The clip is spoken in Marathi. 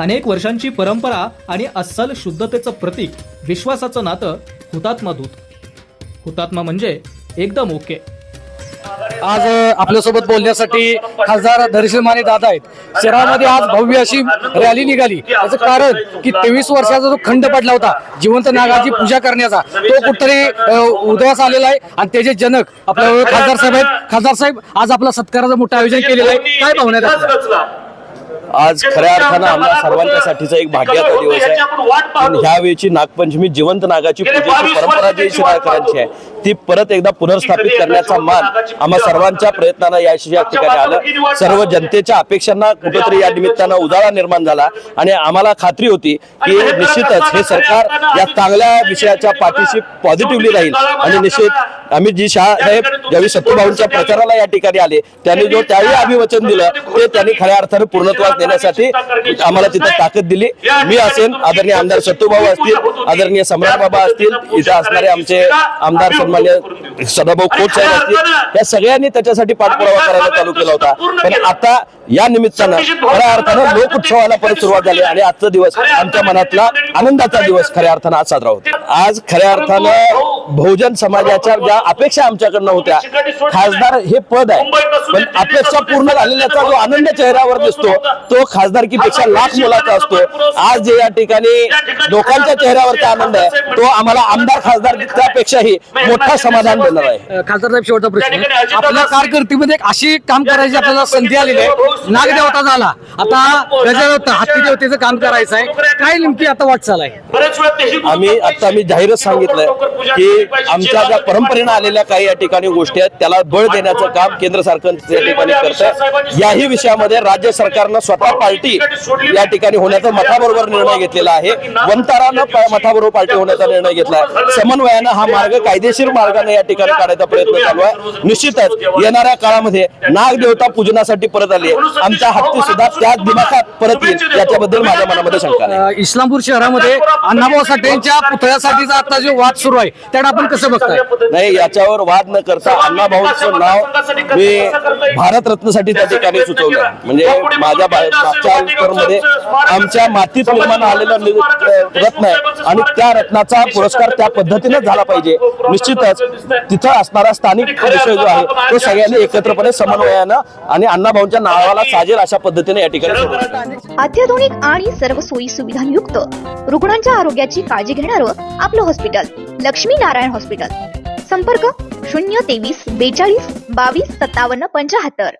अनेक वर्षांची परंपरा आणि अस्सल शुद्धतेचं प्रतीक विश्वासाचं नातं हुतात्मा दूत. हुतात्मा म्हणजे एकदम ओके. आज आपल्यासोबत बोलण्यासाठी खासदार धैर्यशील माने दादा आहेत. शहरामध्ये आज भव्य अशी रॅली निघाली. याचं कारण की तेवीस वर्षाचा जो खंड पडला होता जिवंत नागाची पूजा करण्याचा तो कुठतरी उदयास आलेला आहे. आणि त्याचे जनक आपल्या खासदार साहेब आहेत खासदार साहेब आज आपला सत्काराचं मोठं आयोजन केलेलं आहे. काय पाहुण्यात आज खऱ्या अर्थानं आम्हाला सर्वांच्यासाठीचा एक भाग्याचा दिवस आहे. पण ह्यावेळची नागपंचमी जिवंत नागाची पूजेची परंपरा जी शिराळकरांची आहे ती परत एकदा पुनर्स्थापित करण्याचा मान आम्हा सर्वांच्या प्रयत्नानं या या ठिकाणी आलं. सर्व जनतेच्या अपेक्षांना कुठेतरी या निमित्तानं उजाळा निर्माण झाला. आणि आम्हाला खात्री होती की निश्चितच हे सरकार या चांगल्या विषयाच्या पाठीशी पॉझिटिव्हली राहील. आणि निश्चित अमित जी शहा साहेब ज्यावेळी सत्तूभाऊंच्या प्रचाराला या ठिकाणी आले त्यांनी जो त्यावेळी अभिवचन दिलं ते त्यांनी खऱ्या अर्थानं पूर्णत्वास नेण्यासाठी आम्हाला तिथे ताकद दिली. मी असेल आदरणीय आमदार सत्तूभाऊ असतील आदरणीय सम्राट बाबा असतील इथे असणारे आमचे आमदार सन्मान्य सदाभाऊ खोत साहेब असतील या सगळ्यांनी त्याच्यासाठी पाठपुरावा करायला चालू केला होता. पण आता या निमित्तानं खऱ्या अर्थानं लोक उत्सवाला परत सुरुवात झाली आणि आजचा दिवस आमच्या मनातला आनंदाचा दिवस खऱ्या अर्थानं आज साजरा होतो आज खऱ्या अर्थानं बहुजन समाजाच्या ज्या अपेक्षा आमच्याकडनं होत्या खासदार हे पद आहे. पण अपेक्षा पूर्ण झालेल्याचा जो आनंद चेहऱ्यावर दिसतो तो खासदारकीपेक्षा लाख मोलाचा असतो. आज जे या ठिकाणी लोकांच्या चेहऱ्यावरचा आनंद आहे तो आम्हाला आमदार खासदारपेक्षाही मोठा समाधान देणार आहे. खासदार साहेब शेवटचा प्रश्न. आपल्या कारकिर्दीमध्ये एक अशी काम करायची आपल्याला संधी आलेली आहे. नागदेवता झाला. आता गजदेवता हत्ती देवतेचं काम करायचं आहे काय नेमकी आता वाटचाल आहे? आम्ही आता आम्ही जाहीरच सांगितलंय की आमच्या ज्या परंपरेनं आलेल्या काही या ठिकाणी गोष्टी आहेत त्याला बळ देण्याचं काम केंद्र सरकार या ठिकाणी करतं याही विषयामध्ये राज्य सरकारनं स्वतः पार्टी या ठिकाणी होण्याचा मठाबरोबर निर्णय घेतलेला आहे. वंतारानं मठाबरोबर पार्टी होण्याचा निर्णय घेतलाय समन्वयानं हा मार्ग कायदेशीर मार्गाने या ठिकाणी काढायचा प्रयत्न चालू आहे. निश्चितच येणाऱ्या काळामध्ये नागदेवता पूजनासाठी परत आली आहे. आमच्या हत्ती सुद्धा त्याच दिमाखात परत येईल. याच्याबद्दल माझ्या मनामध्ये शंका नाही. इस्लामपूर शहरामध्ये अण्णाभाऊ साठेंच्या पुतळ्यासाठीचा आता जो वाद सुरू आहे त्याला आपण कसं बघताय? नाही याच्यावर वाद न करता अण्णा भाऊंचं नाव मी भारतरत्नसाठी त्या ठिकाणी सुचवलं म्हणजे माझ्या मागच्या मध्ये आमच्या मातीत निर्माण आलेलं रत्न आहे. आणि त्या रत्नाचा पुरस्कार त्या पद्धतीने झाला पाहिजे. निश्चितच तिथं असणारा स्थानिक विषय जो आहे तो सगळ्यांनी एकत्रपणे समन्वयानं आणि अण्णा भाऊंच्या नावाला साजेल अशा पद्धतीने या ठिकाणी. अत्याधुनिक आणि सर्व सोयी सुविधांयुक्त रुग्णांच्या आरोग्याची काळजी घेणारं आपलं हॉस्पिटल लक्ष्मी नारायण हॉस्पिटल. संपर्क शून्य तेवीस बेचाळीस बावीस सत्तावन्न पंचाहत्तर.